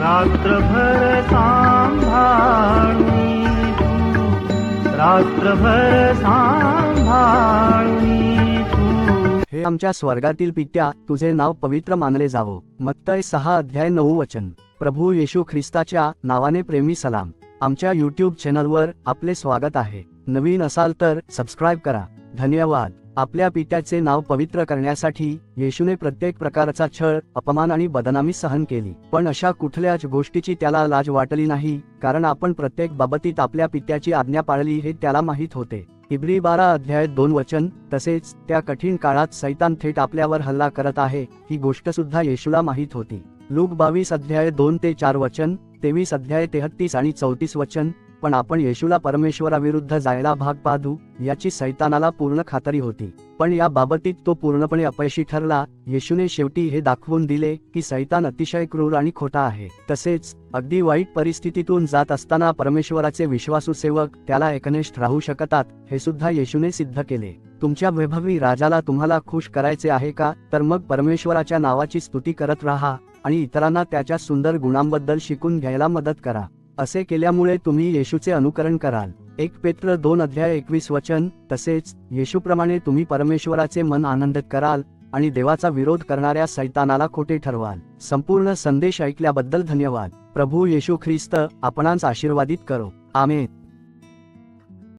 रात्रभर रात्रभर हे आमच्या स्वर्गातील पित्या तुझे नाव पवित्र मानले जावो. मत्तय सहा अध्याय नऊ वचन. प्रभू येशू ख्रिस्ताच्या नावाने प्रेमी सलाम. आमच्या यूट्यूब चॅनलवर आपले स्वागत आहे. नवीन असाल तर सबस्क्राईब करा. धन्यवाद. आपल्या पित्याचे नाव पवित्र करण्यासाठी येशूने प्रत्येक प्रकारचा छळ अपमान आणि बदनामी सहन केली. पण अशा कुठल्याच गोष्टीची त्याला लाज वाटली नाही कारण आपण प्रत्येक बाबतीत आपल्या पित्याची आज्ञा पाळली हे त्याला माहीत होते. इब्री बारा अध्याय दोन वचन तसेच त्या कठीण काळात सैतान थेट आपल्यावर हल्ला करत आहे ही गोष्ट सुद्धा येशूला माहीत होती. लूक बावीस अध्याय दोन ते चार वचन तेवीस अध्याय तेहत्तीस आणि चौतीस वचन पण आपण येशूला परमेश्वराविरुद्ध जायला भाग पाडू याची सैतानाला पूर्ण खात्री होती. पण या बाबतीत तो पूर्णपणे अपयशी ठरला. येशूने शेवटी हे दाखवून दिले की सैतान अतिशय क्रूर आणि खोटा आहे. तसेच अगदी वाईट परिस्थितीतून जात असताना परमेश्वराचे विश्वासू सेवक त्याला एकनिष्ठ राहू शकतात हे सुद्धा येशूने सिद्ध केले. तुमच्या वैभवी राजाला तुम्हाला खुश करायचे आहे का? तर मग परमेश्वराच्या नावाची स्तुती करत राहा आणि इतरांना त्याच्या सुंदर गुणांबद्दल शिकून घ्यायला मदत करा. असे केल्यामुळे तुम्ही येशूचे अनुकरण कराल. एक पेत्र दोन अध्याय एकवीस वचन तसेच येशूप्रमाणे तुम्ही परमेश्वराचे मन आनंदित कराल आणि देवाचा विरोध करणाऱ्या सैतानाला खोटे ठरवाल. संपूर्ण संदेश ऐकल्याबद्दल धन्यवाद. प्रभू येशू ख्रिस्त आपणांस आशीर्वादित करो. आमेन.